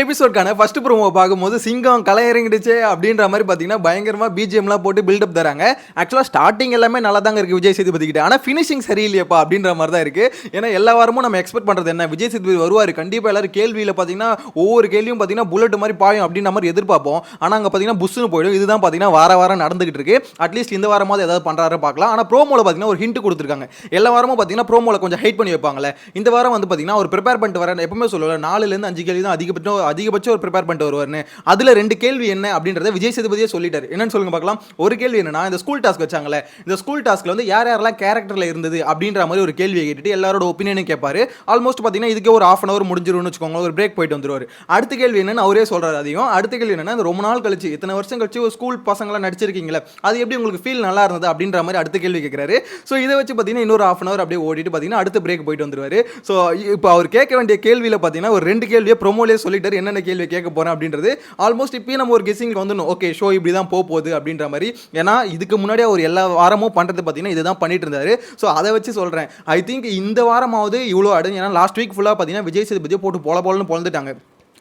எபிசோட்கான first promo பார்க்கும்போது சிங்கம் களை இறங்கிடுச்சு அப்படின்ற மாதிரி பார்த்தீங்கன்னா பயங்கரமாக பிஜிஎம்லாம் போட்டு பில்டப் தராங்க. ஆக்சுவலாக ஸ்டார்டிங் எல்லாமே நல்லா தாங்க இருக்குது விஜய் சேதுபதி கிட்ட ஆனால் ஃபினிஷிங் சரியில்லையப்பா அப்படின்ற மாதிரி தான் இருக்குது ஏன்னா எல்லா வாரமும் நம்ம எக்ஸ்பெக்ட் பண்ணுறது என்ன? விஜய் சேதுபதி வருவார். கண்டிப்பாக எல்லாரும் கேள்வியில் பார்த்தீங்கன்னா ஒவ்வொரு கேள்வியும் பார்த்தீங்கன்னா புல்லட் மாதிரி பாயும் அப்படின்ற மாதிரி எதிர்பார்ப்போம். ஆனால் அங்கே பார்த்தீங்கன்னா புஷ்னு போயிடும். இதுதான் பார்த்தீங்கன்னா வார வாரம் நடந்துகிட்டு இருக்கு. அட்லீஸ்ட் இந்த வாரமாவது ஏதாவது பண்ணுறாரு பார்க்கலாம். ஆனால் ப்ரோமோவில் பார்த்தீங்கன்னா ஒரு ஹிண்ட் கொடுத்துருக்காங்க. எல்லா வாரமும் பார்த்தீங்கன்னா ப்ரோமோவில் கொஞ்சம் ஹைட் பண்ணி வைப்பாங்களே இந்த வாரம் வந்து பார்த்தீங்கன்னா ஒரு ப்ரிப்பேர் பண்ணிட்டு வரேன் எப்பவுமே சொல்லுவேன் நாலுலேருந்து அஞ்சு கேள்வி தான் அதிகபட்சம் அதிகபட்சம் ஒரு ப்ரிப்பேர் பண்ணிட்டு வருவார்னு அதில் ரெண்டு கேள்வி என்ன அப்படின்றத விஜய் சேதுபதியே சொல்லிட்டாரு. என்னன்னு சொல்லுங்க பார்க்கலாம். ஒரு கேள்வி என்னன்னா இந்த ஸ்கூல் டாஸ்க் வச்சாங்களே இந்த ஸ்கூல் டாஸ்க்கில் வந்து யார் யாரெல்லாம் கேரக்டரில் இருந்தது அப்படின்ற மாதிரி ஒரு கேள்வியை கேட்டுட்டு எல்லாரோட ஒப்பீனியனும் கேட்பாரு. ஆல்மோஸ்ட் பார்த்தீங்கன்னா இதுக்கே ஒரு ஆஃப் அன் அவர் முடிஞ்சிரும்னு வச்சுக்கோங்க ஒரு பிரேக் போயிட்டு வந்துருவார். அடுத்த கேள்வி என்னன்னு அவரே சொல்கிறார் அதையும். அடுத்த கேள்வி என்னன்னா ரொம்ப நாள் கழிச்சு இத்தனை வருஷம் கழிச்சு ஒரு ஸ்கூல் பசங்களாம் நடிச்சிருக்கீங்களே அது எப்படி உங்களுக்கு ஃபீல் நல்லா இருந்தது அப்படின்ற மாதிரி அடுத்த கேள்வி கேட்குறாரு. ஸோ இதை வச்சு பார்த்தீங்கன்னா இன்னொரு ஆஃப் அன் அவர் அப்படியே ஓடிட்டு பார்த்தீங்கன்னா அடுத்த பிரேக் போயிட்டு வந்துருவார். ஸோ இப்போ அவர் கேட்க வேண்டிய கேள்வியில் பார்த்தீங்கன்னா ஒரு ரெண்டு கேள்வியை ப்ரொமோலே சொல்லிட்டார். என்னென்ன கேள்வி கேட்க போகிறேன் அப்படின்றது ஆல்மோஸ்ட் இப்பயும் நம்ம ஒரு கெஸ்ஸிங் வந்துடணும். ஓகே ஷோ இப்படி தான் போக போகுது அப்படின்ற மாதிரி. ஏன்னா இதுக்கு முன்னாடி அவர் எல்லா வாரமும் பண்ணுறது பார்த்தீங்கன்னா இதுதான் பண்ணிட்டு இருந்தாரு. ஸோ அதை வச்சு சொல்கிறேன் ஐ திங்க் இந்த வாரமாவது இவ்வளோ அடு ஏன்னா லாஸ்ட் வீக் ஃபுல்லாக பார்த்தீங்கன்னா விஜய் சேதுபதியை போட்டு போல போலன்னு பிறந்துட்டாங்க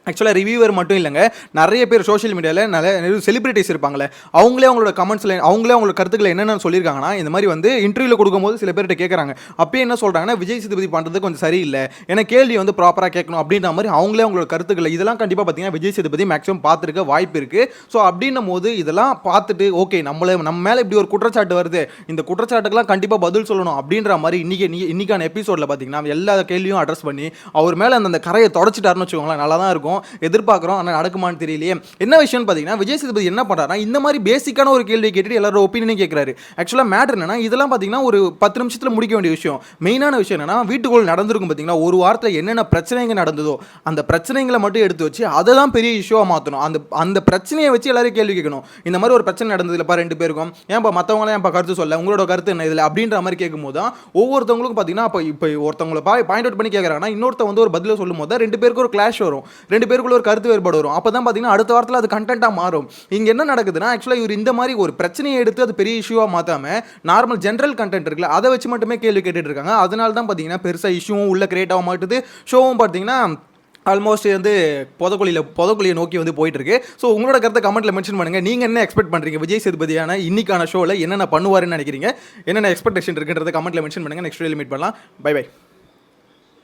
ஆக்சுவலாக ரிவ்யூவர் மட்டும் இல்லைங்க. நிறைய பேர் சோஷியல் மீடியாவில் நிறைய செலிபிரிட்டிஸ் இருப்பாங்களே அவங்களே அவங்களோட கமெண்ட்ஸில் அவங்களே அவங்களோட கருத்துக்களை என்னென்ன சொல்லியிருக்காங்கன்னா இந்த மாதிரி வந்து இன்டர்வியூவில் கொடுக்கும்போது சில பேர்கிட்ட கேட்குறாங்க அப்பயே என்ன சொல்கிறாங்கன்னா விஜய் சேதுபதி பண்ணுறது கொஞ்சம் சரியில்லை. ஏன்னா கேள்வி வந்து ப்ராப்பராக கேட்கணும் அப்படின்ற மாதிரி அவங்களே அவங்களோட கருத்துக்களை இதெல்லாம் கண்டிப்பாக பார்த்தீங்கன்னா விஜய் சேதுபதி மேக்ஸிமம் பார்த்துருக்க வாய்ப்பு இருக்குது ஸோ அப்படின்னும் போது இதெல்லாம் பார்த்துட்டு ஓகே நம்மளே நம்ம மேலே இப்படி ஒரு குற்றச்சாட்டு வருது. இந்த குற்றச்சாட்டுக்கெல்லாம் கண்டிப்பாக பதில் சொல்லணும் அப்படின்ற மாதிரி இன்னைக்கு இன்னைக்கான எபிசோடில் பார்த்தீங்கன்னா எல்லா கேள்வியும் அட்ரஸ் பண்ணி அவர் மேலே அந்த கரையை தொடச்சிட்டாருன்னு வச்சுக்கோங்களேன் நல்லா தான் இருக்கும். எதிர்பார்க்குறோம் ஆனால் நடக்குமான்னு தெரியலையே. என்ன விஷயம்னு பார்த்தீங்கன்னா விஜய் சேதுபதி என்ன பண்ணுறாருன்னா இந்த மாதிரி பேசிக்கான ஒரு கேள்வி கேட்டுட்டு எல்லாரோட ஒப்பீனியன் கேட்குறாரு ஆக்சுவலாக மேட்ரு என்னன்னா இதெல்லாம் பார்த்தீங்கன்னா ஒரு பத்து நிமிஷத்தில் முடிக்க வேண்டிய விஷயம். மெயினான விஷயம் என்னன்னா வீட்டுக்குள் நடந்திருக்கும் பார்த்தீங்கன்னா ஒரு வாரத்தில் என்னென்ன பிரச்சனைங்க நடந்ததோ அந்த பிரச்சனைகளை மட்டும் எடுத்து வச்சு அதை தான் பெரிய இஷ்யூவாக மாற்றணும் அந்த அந்த பிரச்சனையை வச்சு எல்லாரும் கேள்வி கேட்கணும். இந்த மாதிரி ஒரு பிரச்சனை நடந்ததுலப்பா ரெண்டு பேருக்கும். ஏன்ப்பா மற்றவங்களாம் ஏன்ப்பா கருத்து சொல்ல? உங்களோட கருத்து என்ன? இதில் அப்படின்ற மாதிரி கேட்கும்போது தான் ஒவ்வொருத்தவங்களுக்கும் பார்த்தீங்கன்னா இப்போ இப்போ ஒருத்தவங்களை பாய் பாயிண்ட் அவுட் பண்ணி கேட்குறாங்கன்னா இன்னொருத்த வந்து ஒரு பதிலை சொல்லும் போது தான் ரெண்டு பேருக்கு ஒரு கிளாஷ் வரும். ரெண்டு பேருக்குள்ள ஒரு கருத்து வேறுபாடு வரும். அப்போ தான் பார்த்தீங்கன்னா அடுத்த வாரத்தில் அது கண்டென்ட்டாக மாறும். இங்கே என்ன நடக்குதுன்னா ஆக்சுவலாக இவர் இந்த மாதிரி ஒரு பிரச்சனையை எடுத்து அது பெரிய இஷ்யூவாக மாற்றாமல் நார்மல் ஜென்ரல் கண்டென்ட் இருக்குல்ல அதை வச்சு மட்டுமே கேள்வி கேட்டுட்டு இருக்காங்க. அதனால தான் பார்த்தீங்கன்னா பெருசாக இஷ்யூவும் உள்ள கிரியேட் ஆக மாட்டுது. ஷோவும் பார்த்தீங்கன்னா ஆல்மோஸ்ட் வந்து புதக்குழியில் புதக்குழியை நோக்கி வந்து போயிட்டு இருக்கு ஸோ உங்களோட கருத்தை கமெண்ட்ல மென்ஷன் பண்ணுங்க. நீங்கள் என்ன எக்ஸ்பெக்ட் பண்ணுறீங்க விஜய் சேதுபதியான இன்னைக்கான ஷோவில் என்னென்ன பண்ணுவாருன்னு நினைக்கிறீங்க? என்னென்ன எக்ஸ்பெக்டேஷன் இருக்குன்றதை கமெண்ட்ல மென்ஷன் பண்ணுங்க. நெக்ஸ்ட் வீடியோ மீட் பண்ணலாம். Bye bye